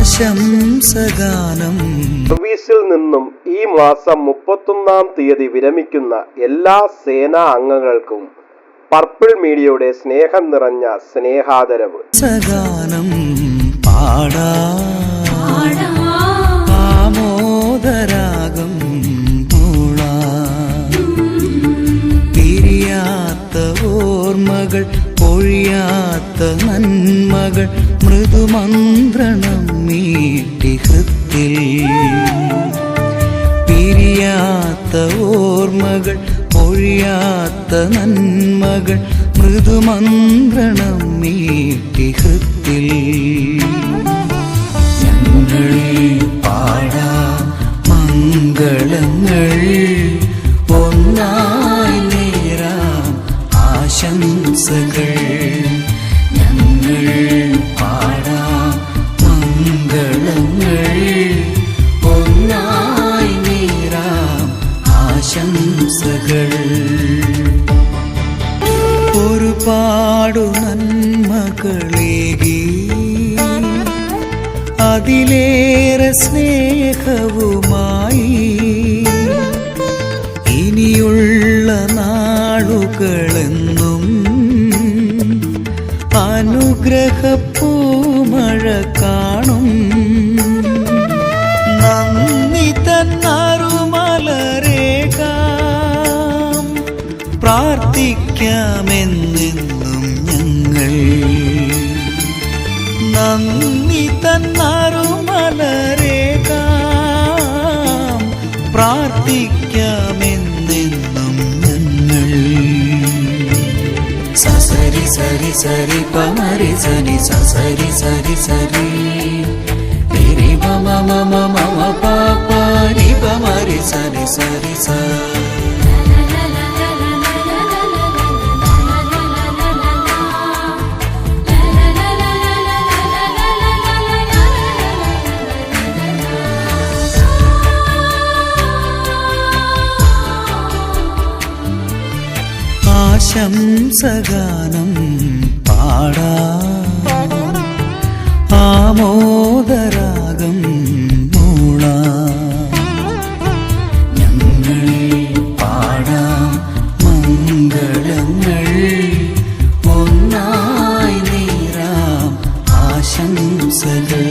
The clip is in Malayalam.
ആശംസഗാനം. സർവീസിൽ നിന്നും ഈ മാസം മുപ്പത്തൊന്നാം തീയതി വിരമിക്കുന്ന എല്ലാ സേനാ അംഗങ്ങൾക്കും പർപ്പിൾ മീഡിയയുടെ സ്നേഹം നിറഞ്ഞ സ്നേഹാദരവ്. സഗാനം പാടാ. ഓർമ്മകൾ പൊഴിയാത്ത നന്മകൾ മൃദുമന്ത്രണം പൊഴിയാത്ത നന്മകൾ മൃദുമന്ത്രണം മീട്ടിഹത്തിൽ ഞങ്ങൾ പാടാ മംഗളങ്ങൾ ഒന്നായി നേരാം ആശംസകൾ. ഞങ്ങൾ മംഗളങ്ങൾ ഒരുപാടു നന്മകളേകി. അതിലേറെ സ്നേഹവുമായി ഇനിയുള്ള നാളുകളെന്നും അനുഗ്രഹപ്പൂമഴ കാണും. നന്ദി നന്ദി തന്നറുമലരേകാം പ്രാർത്ഥിക്കാമെന്നെന്നും ഞങ്ങൾ സസരി സരി സരി പമരി സരി സസരി സരി സരി രി മമ മമ മമ പാപ രി പമരി സരി സരി സ ആശംസഗാനം പാടാ. ആമോദരാഗം മൂള. ഞങ്ങൾ പാടാം. മംഗളങ്ങൾ ഒന്നായി നേരാം ആശംസകൾ.